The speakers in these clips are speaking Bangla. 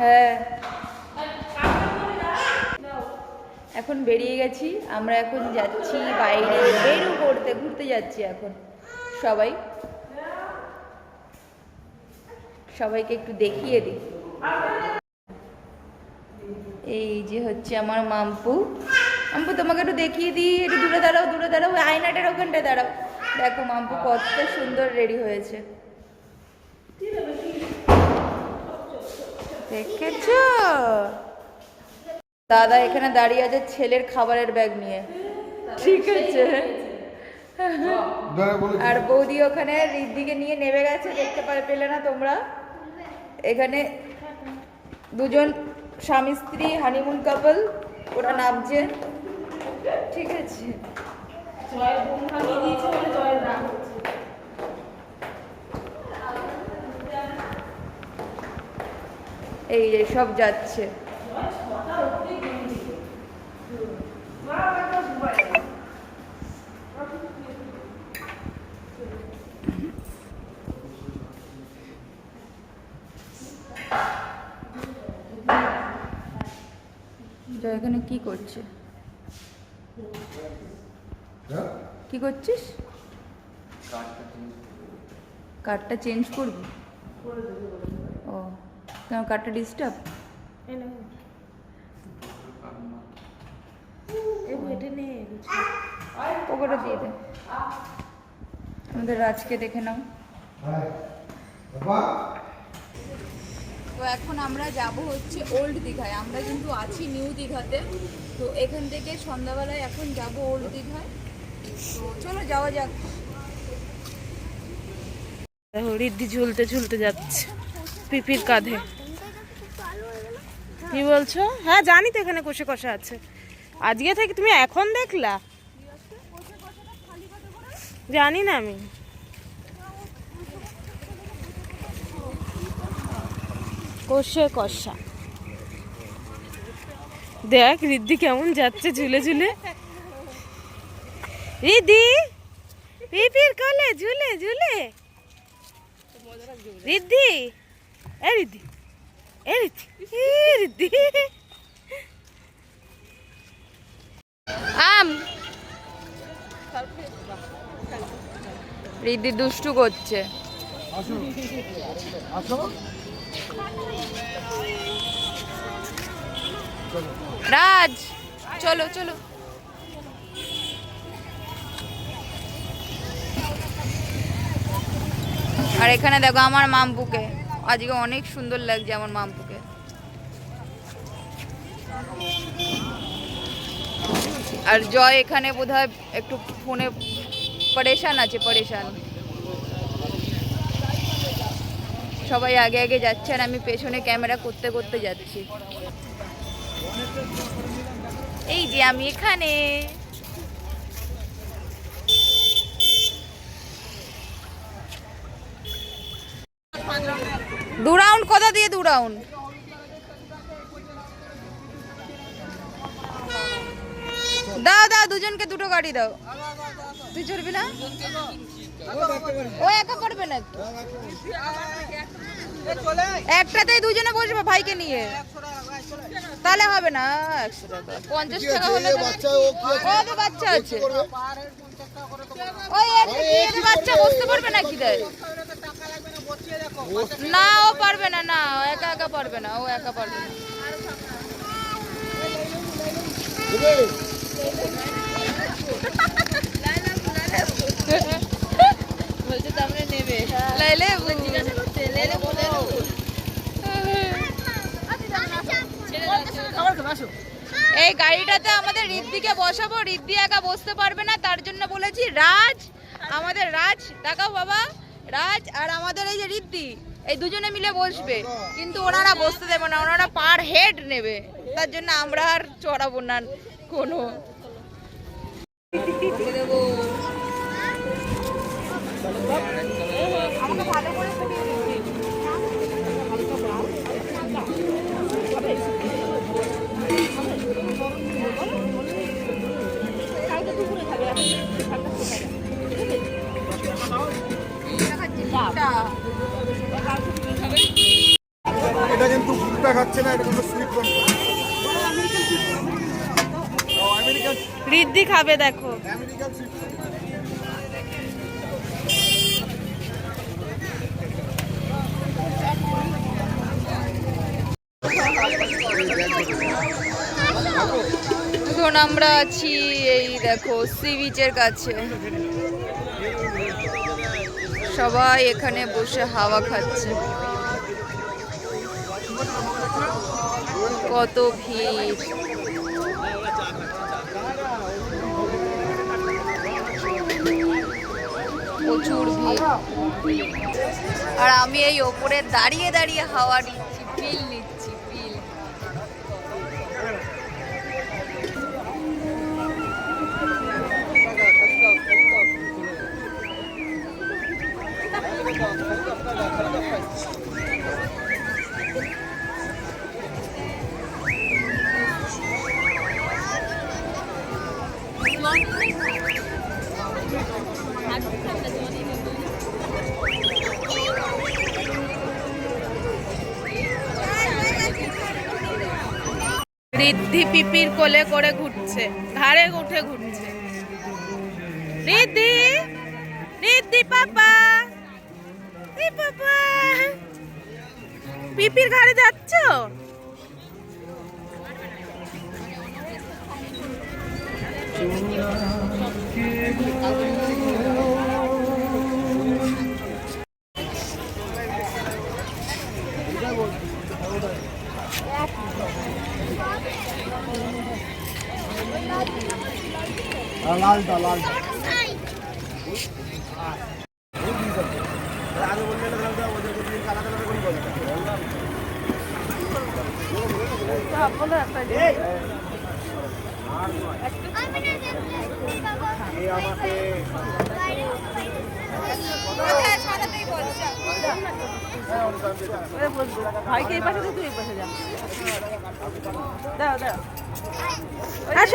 হ্যাঁ। এখন বেরিয়ে গেছি, আমরা এখন যাচ্ছি বাইরে বেরু করতে, ঘুরতে যাচ্ছি এখন। সবাই। সবাইকে একটু দেখিয়ে দিই। এই যে হচ্ছে আমার মাম্পু। মাম্পু, তোমাকে একটু দেখিয়ে দিই, একটু দূরে দাঁড়াও দূরে দাঁড়াও আয়নাটার ওখানটায় দাঁড়াও। দেখো, মাম্পু কতটা সুন্দর রেডি হয়েছে। দেখেছ? দাদা এখানে দাঁড়িয়ে আছে ছেলের খাবারের ব্যাগ নিয়ে। ঠিক আছে। আর বৌদি ওখানে রিদ্দিকে নিয়ে নেমে গেছে দেখতে পারে পেলে না তোমরা? এখানে দুজন স্বামী স্ত্রী হানিমুন কাপল ওরা নামছে। ঠিক আছে। জয়ের বোন ভাঙিয়ে দিয়েছে বলে জয়ের রাগ হচ্ছে এই যে সব যাচ্ছে। জয় এখানে কি করছে? কি করছিস? কার্ডটা চেঞ্জ করবি। ও। কেন কার্ডটা ডিস্টার্ব ওগুলো দিয়ে দে। আমাদের রাজকে দেখে নাও। তো এখন আমরা যাব হচ্ছে ওল্ড দীঘায়। আমরা কিন্তু আছি নিউ দীঘাতে। তো এখান থেকে সন্ধ্যাবেলায় এখন যাব ওল্ড দীঘায়। তো চলো যাওয়া যাক। রিদ্ধি ঝুলতে ঝুলতে যাচ্ছে। পিপির কাঁধে। কি বলছো? হ্যাঁ জানি তো এখানে কষে কষা আছে। আজকে থেকে তুমি এখন দেখলা? জানি না আমি। কষে কষা। দেখ রিদ্ধি কেমন যাচ্ছে ঝুলে ঝুলে। রিদ্ধি পিপির কোলে, ঝুলে ঝুলে। রিদ্ধি এ রিদ্ধি আম। রিদ্ধি দুষ্টু করছে। রাজ চলো চলো। আর এখানে দেখো আমার মামপুকে আজকে অনেক সুন্দর লাগছে আমার মামপুকে। আর জয় এখানে বোধহয় একটু ফোনে পরেশান আছে, পরেশান। সবাই আগে আগে যাচ্ছে আর আমি পেছনে ক্যামেরা করতে করতে যাচ্ছি। এই যে আমি এখানে। দু রাউন্ড কথা দিয়ে দু রাউন্ড দাও দাও, দুজনকে দুটো গাড়ি দাও। তুই চলবি না? ও একা করবে না। একটাতেই দুজনে বসবে ভাইকে নিয়ে। তাহলে হবে না, একশো টাকা। পঞ্চাশ টাকা হলে তো- বাচ্চা আছে? ওই বাচ্চা বসতে পারবে নাকি দেয় না, ও পারবে না না একা একা পারবে না, ও একা পারবে না। এই গাড়িটাতে আমাদের রিদ্দিকে বসাবো। রিদ্দি একা বসতে পারবে না, তার জন্য বলেছি, রাজ, আমাদের রাজ তাকাও বাবা। রাজ আর আমাদের এই যে রিদ্দি এই দুজনে মিলে বসবে। কিন্তু ওনারা বসতে দেবে না, ওনারা পার হেড নেবে। তার জন্য আমরা আর চড়াবো না কোনো। রিদ্ধি খাবে, দেখো। এখন আমরা আছি এই দেখো সি বিচের কাছে। সবাই এখানে বসে হাওয়া খাচ্ছে। কত ভিড়। প্রচুর ভিড়। আর আমি এই ওপরে দাঁড়িয়ে দাঁড়িয়ে হাওয়া নিচ্ছি ফিল নিচ্ছি ফিল রিদ্ধি পিপির কোলে করে ঘুরছে, ঘাড়ে উঠে ঘুরছে। রিদ্ধি রিদ্ধি পাপা পাপা। পিপির ঘাড়ে যাচ্ছ? আর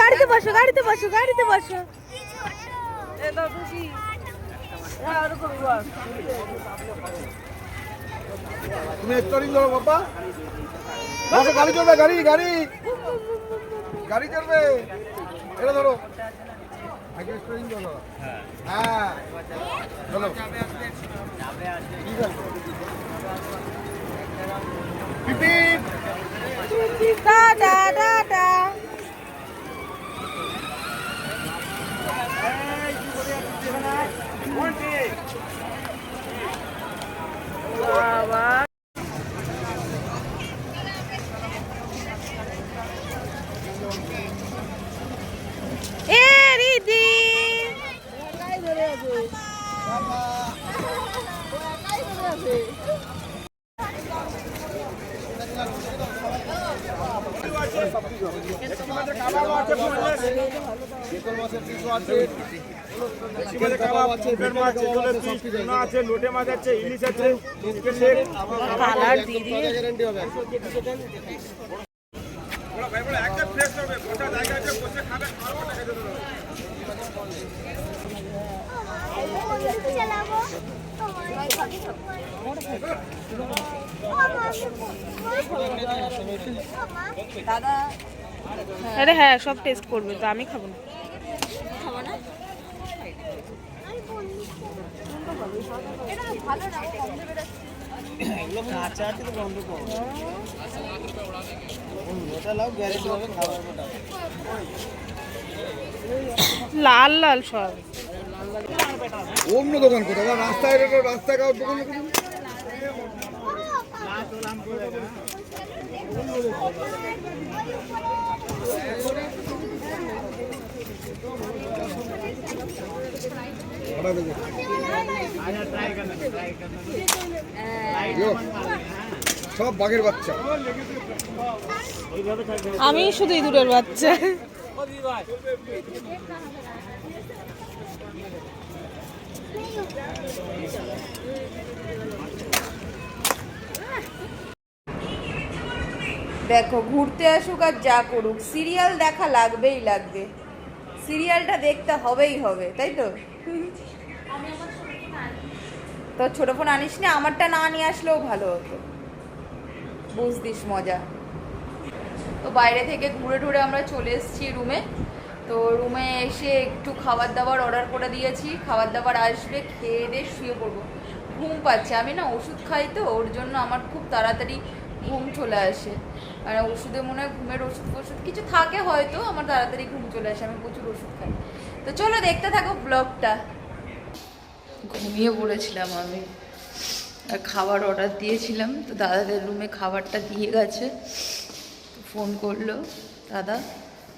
গাড়িতে গাড়িতে বসো গাড়িতে তুমি স্টোরিং বাবা। বসো গাড়ি চলবে গাড়ি গাড়ি। গাড়ি চলবে। এটা ধরো। হ্যাঁ। চলো ঠিক আছে টাটা টাটা বাবা এ রিদি বেতন মাছের পিসও আছে চিকেন কাবাব আছে চিকেন মাছ আছে জলের পিস টুনা আছে লোটে মাছ আছে ইলিশ আছে কালার দিয়ে দিয়ে। গ্যারান্টি হবে একদম ফ্রেশ হবে গোটা জায়গায় বসে খাবে খাওয়াবো না খেতে দেবো আরে হ্যাঁ সব টেস্ট করবে তো আমি খাব না। লাল লাল সব। অন্য দোকান কোথায়? রাস্তায় রাস্তায় দোকান দেখো। ইয়ো, সব বাঘের বাচ্চা। আমি শুধু ইঁদুরের বাচ্চা। দেখো ঘুরতে আসুক আর যা করুক সিরিয়াল দেখা লাগবেই লাগবে। সিরিয়ালটা দেখতে হবেই হবে, তাই তো? তো ছোট ফোন আনিস না আমারটা না নিয়ে আসলেও ভালো হতো। বুঝতিস মজা। তো বাইরে থেকে ঘুরে টুরে আমরা চলে এসেছি রুমে। তো রুমে এসে একটু খাবার দাবার অর্ডার করে দিয়েছি, খাবার দাবার আসবে, খেয়ে দিয়ে শুয়ে পড়ব। ঘুম পাচ্ছে, আমি না ওষুধ খাই তো, ওর জন্য আমার খুব তাড়াতাড়ি ঘুম চলে আসে। মানে ওষুধে মনে হয় ঘুমের ওষুধ ফষুধ কিছু থাকে হয়তো, আমার তাড়াতাড়ি ঘুম চলে আসে, আমি প্রচুর ওষুধ খাই। তো চলো দেখতে থাকো ব্লগটা। ঘুমিয়ে পড়েছিলাম আমি। আর খাবার অর্ডার দিয়েছিলাম, তো দাদাদের রুমে খাবারটা দিয়ে গেছে। ফোন করল দাদা,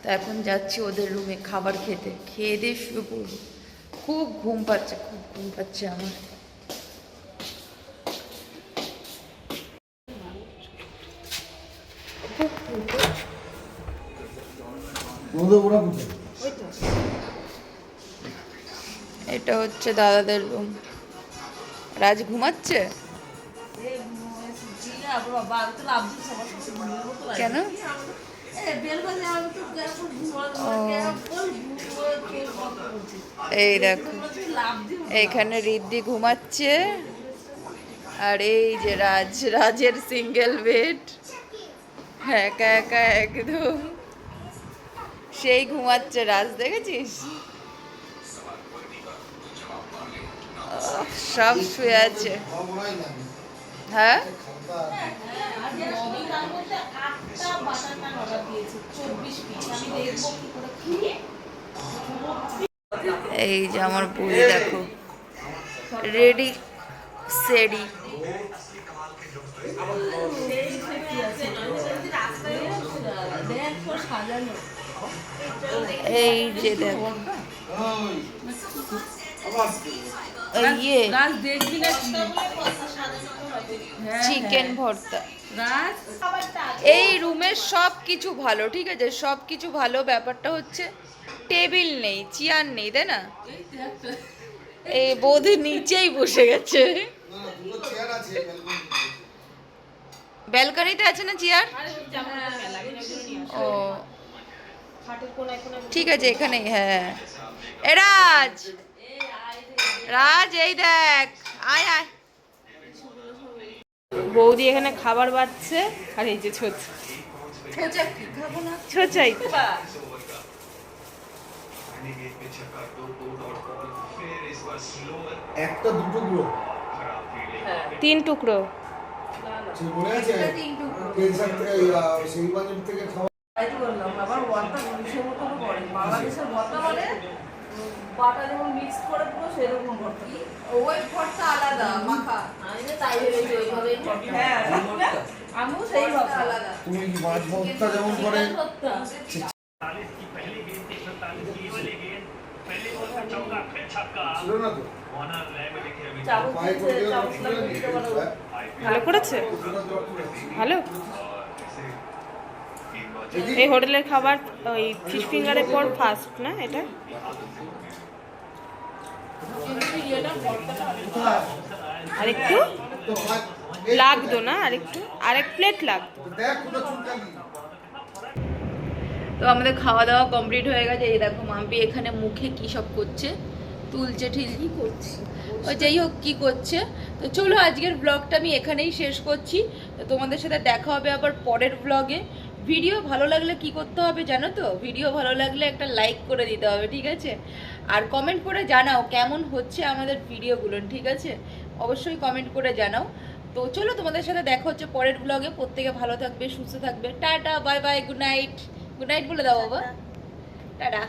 তো এখন যাচ্ছি ওদের রুমে খাবার খেতে। খেয়ে দিয়ে শুয়ে পড়ব। খুব ঘুম পাচ্ছে, খুব ঘুম পাচ্ছে আমার। এটা হচ্ছে দাদাদের রুম রাজ ঘুমাচ্ছে? কেন? এই দেখো, এখানে রিদ্ধি ঘুমাচ্ছে, আর এই যে রাজ, রাজের সিঙ্গেল বেড একা একা, একদম। সেই ঘুমাচ্ছে রাজ, দেখেছিস? সব শুয়ে আছে। হ্যাঁ? এই যে আমার বই, দেখো। রেডি, সেডি। এই যে দেখো। এই ইয়ে। দেখবি চিকেন ভর্তা। এই রুমের সব কিছু ভালো ঠিক আছে? সব কিছু ভালো। ব্যাপারটা হচ্ছে টেবিল নেই চেয়ার নেই তাই না? এই বোধ নিচেই বসে গেছে। ব্যালকনিতে আছে না চেয়ার? ও। ঠিক আছে এখানেই হ্যাঁ এ রাজ! রাজ এই দেখ আয় আয়। বৌদি এখানে খাবার বাড়ছে আর এই যে ছোট ছোচা। ছোচাই। একটা দুটো তিন টুকরো। তিন টুকরো। থেকে খাওয়া আবার ওয়ার্তা উনিশের মতনও করে বাংলাদেশের ভর্তা মানে বাটা যেমন মিক্স করে পুরো সেরকম ভর্তা ওই ভর্তা আলাদা মাখা আমি তো তাই ভেবেছি হ্যাঁ আমিও সেই ভর্তা আলাদা। তুমি কি মাছ ভর্তা যেমন করে। হ্যাঁ? ভালো করেছে। ভালো? এই হোটেলের খাবার, ওই ফিশ ফিঙ্গারের পর ফার্স্ট না এটা? আরেকটু? লাগতো না আরেকটু? আরেক প্লেট লাগতো। তো আমাদের খাওয়া দাওয়া কমপ্লিট হয়ে গেছে। এই দেখো মাম্পি এখানে মুখে কি সব করছে? তুলছে ঠিলকি করছে। ও যাই হোক, কী করছে? তো চলো আজকের ব্লগটা আমি এখানেই শেষ করছি। তো তোমাদের সাথে দেখা হবে আবার পরের ব্লগে ভিডিও ভালো লাগলে কি করতে হবে জানো তো? ভিডিও ভালো লাগলে একটা লাইক করে দিতে হবে ঠিক আছে? আর কমেন্ট করে জানাও কেমন হচ্ছে আমাদের ভিডিওগুলো ঠিক আছে? অবশ্যই কমেন্ট করে জানাও। তো চলো তোমাদের সাথে দেখা হচ্ছে পরের ব্লগে প্রত্যেকে ভালো থাকবে সুস্থ থাকবে। Tata bye bye good night good night বলে দাও বাবা। টাটা।